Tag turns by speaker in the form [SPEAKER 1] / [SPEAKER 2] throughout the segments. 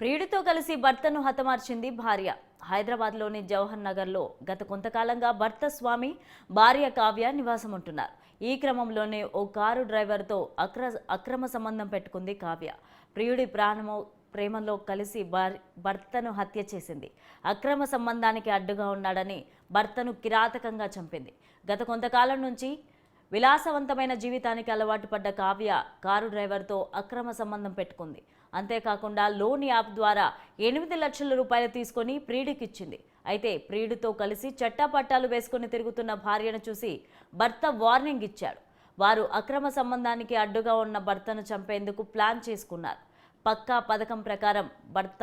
[SPEAKER 1] ప్రియుడితో కలిసి భర్తను హతమార్చింది భార్య. హైదరాబాద్లోని జవహర్ నగర్లో గత కొంతకాలంగా భర్త స్వామి భార్య కావ్య నివాసం ఉంటున్నారు ఈ క్రమంలోనే ఓ కారు డ్రైవర్తో అక్ర అక్రమ సంబంధం పెట్టుకుంది కావ్య. ప్రియుడి ప్రాణము ప్రేమలో కలిసి భర్తను హత్య చేసింది. అక్రమ సంబంధానికి అడ్డుగా ఉన్నాడని భర్తను కిరాతకంగా చంపింది. గత కొంతకాలం నుంచి విలాసవంతమైన జీవితానికి అలవాటు పడ్డ కావ్య కారు డ్రైవర్తో అక్రమ సంబంధం పెట్టుకుంది. అంతేకాకుండా లోన్ యాప్ ద్వారా ఎనిమిది లక్షల రూపాయలు తీసుకొని ప్రియుడికిచ్చింది అయితే ప్రియుడితో కలిసి చట్టాపట్టాలు వేసుకొని తిరుగుతున్న భార్యను చూసి భర్త వార్నింగ్ ఇచ్చాడు. వారు అక్రమ సంబంధానికి అడ్డుగా ఉన్న భర్తను చంపేందుకు ప్లాన్ చేసుకున్నారు. పక్కా పథకం ప్రకారం భర్త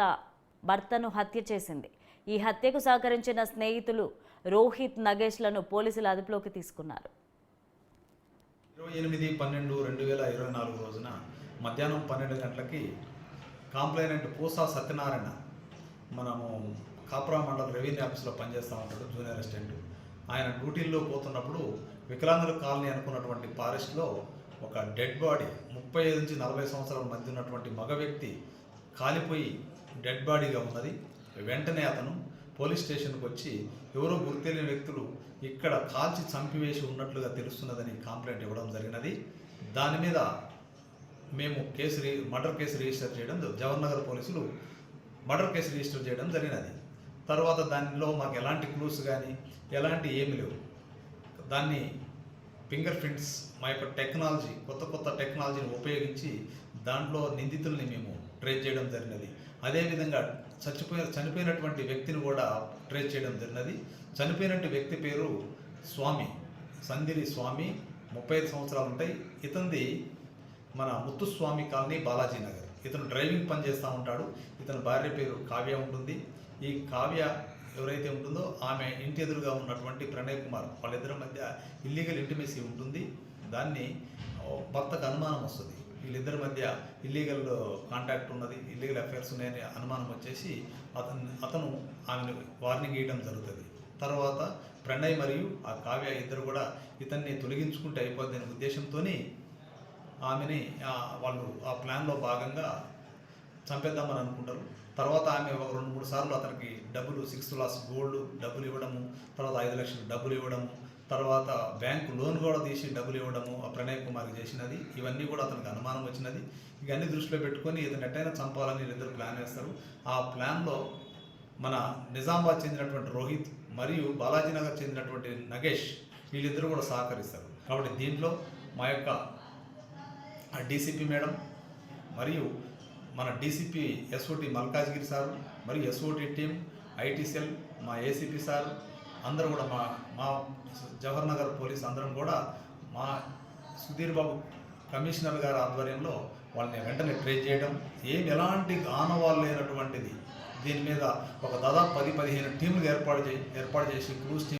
[SPEAKER 1] భర్తను హత్య చేసింది. ఈ హత్యకు సహకరించిన స్నేహితులు రోహిత్ నగేష్లను పోలీసులు అదుపులోకి తీసుకున్నారు.
[SPEAKER 2] ఇరవై ఎనిమిది పన్నెండు రెండు వేల ఇరవై నాలుగు రోజున మధ్యాహ్నం పన్నెండు గంటలకి కాంప్లైనెంట్ పూసా సత్యనారాయణ మనము కాపురా మండల రెవెన్యూ ఆఫీస్లో పనిచేస్తూ ఉంటాడు జూనియర్ అసిస్టెంట్. ఆయన డ్యూటీల్లో పోతున్నప్పుడు వికలాంగుల కాలనీ అనుకున్నటువంటి ఫారెస్ట్లో ఒక డెడ్ బాడీ ముప్పై ఐదు నుంచి నలభై సంవత్సరాల మధ్య ఉన్నటువంటి మగ వ్యక్తి కాలిపోయి డెడ్ బాడీగా ఉన్నది. వెంటనే అతను పోలీస్ స్టేషన్కి వచ్చి ఎవరో గుర్తెలియని వ్యక్తులు ఇక్కడ కాల్చి చంపివేసి ఉన్నట్లుగా తెలుస్తున్నదని కంప్లైంట్ ఇవ్వడం జరిగినది. దాని మీద మేము కేసు రి మర్డర్ కేసు రిజిస్టర్ చేయడం జవహర్నగర్ పోలీసులు మర్డర్ కేసు రిజిస్టర్ చేయడం జరిగినది. తర్వాత దానిలో మాకు ఎలాంటి క్లూస్ కానీ ఎలాంటి ఏమి లేవు. దాన్ని ఫింగర్ ప్రింట్స్ మా యొక్క టెక్నాలజీ కొత్త కొత్త టెక్నాలజీని ఉపయోగించి దాంట్లో నిందితుల్ని మేము ట్రేస్ చేయడం జరిగినది. అదేవిధంగా చచ్చిపోయిన చనిపోయినటువంటి వ్యక్తిని కూడా ట్రేస్ చేయడం జరిగినది. చనిపోయినటువంటి వ్యక్తి పేరు స్వామి సందిరి స్వామి ముప్పై ఐదు సంవత్సరాలు ఉంటాయి. ఇతనిది మన ముత్తుస్వామి కాలనీ బాలాజీ నగర్. ఇతను డ్రైవింగ్ పని చేస్తూ ఉంటాడు. ఇతని భార్య పేరు కావ్య ఉంటుంది. ఈ కావ్య ఎవరైతే ఉంటుందో ఆమె ఇంటి ఎదురుగా ఉన్నటువంటి ప్రణయ్ కుమార్ వాళ్ళిద్దరి మధ్య ఇల్లీగల్ ఇంటిమేసీ ఉంటుంది. దాన్ని భర్తకు అనుమానం వస్తుంది. వీళ్ళిద్దరి మధ్య ఇల్లీగల్ కాంటాక్ట్ ఉన్నది ఇల్లీగల్ అఫైర్స్ ఉన్నాయని అనుమానం వచ్చేసి అతను అతను ఆమెను వార్నింగ్ ఇవ్వడం జరుగుతుంది. తర్వాత ప్రణయ్ మరియు ఆ కావ్య ఇద్దరు కూడా ఇతన్ని తొలగించుకుంటే అయిపోద్ది అనే ఉద్దేశంతోని ఆమెని వాళ్ళు ఆ ప్లాన్లో భాగంగా చంపేద్దామని అనుకుంటారు. తర్వాత ఆమె ఒక రెండు మూడు సార్లు అతనికి డబ్బులు సిక్స్త్ క్లాస్ గోల్డ్ డబ్బులు ఇవ్వడము తర్వాత ఐదు లక్షలు డబ్బులు ఇవ్వడము తర్వాత బ్యాంకు లోన్ కూడా తీసి డబ్బులు ఇవ్వడము ఆ ప్రణయ్ కుమార్కి చేసినది ఇవన్నీ కూడా అతనికి అనుమానం వచ్చినది. ఇవన్నీ దృష్టిలో పెట్టుకొని ఏదైనా ఎట్టయినా చంపాలని వీళ్ళిద్దరు ప్లాన్ వేస్తారు. ఆ ప్లాన్లో మన నిజామాబాద్ చెందినటువంటి రోహిత్ మరియు బాలాజీనగర్ చెందినటువంటి నగేష్ వీళ్ళిద్దరూ కూడా సహకరిస్తారు. కాబట్టి దీంట్లో మా యొక్క డీసీపీ మేడం మరియు మన డీసీపీ ఎస్ఓటి మల్కాజ్గిరి సార్ మరియు ఎస్ఓటి టీం ఐటీ సెల్ మా ఏసీపీ సార్ అందరూ కూడా మా మా జవహర్ నగర్ పోలీస్ అందరం కూడా మా సుధీర్ బాబు కమిషనర్ గారి ఆధ్వర్యంలో వాళ్ళని వెంటనే ట్రేస్ చేయడం ఏం ఎలాంటి ఆనవాళ్ళు లేనటువంటిది. దీని మీద ఒక దాదాపు పది పదిహేను టీంలు ఏర్పాటు చే ఏర్పాటు చేసి క్రూస్ టీం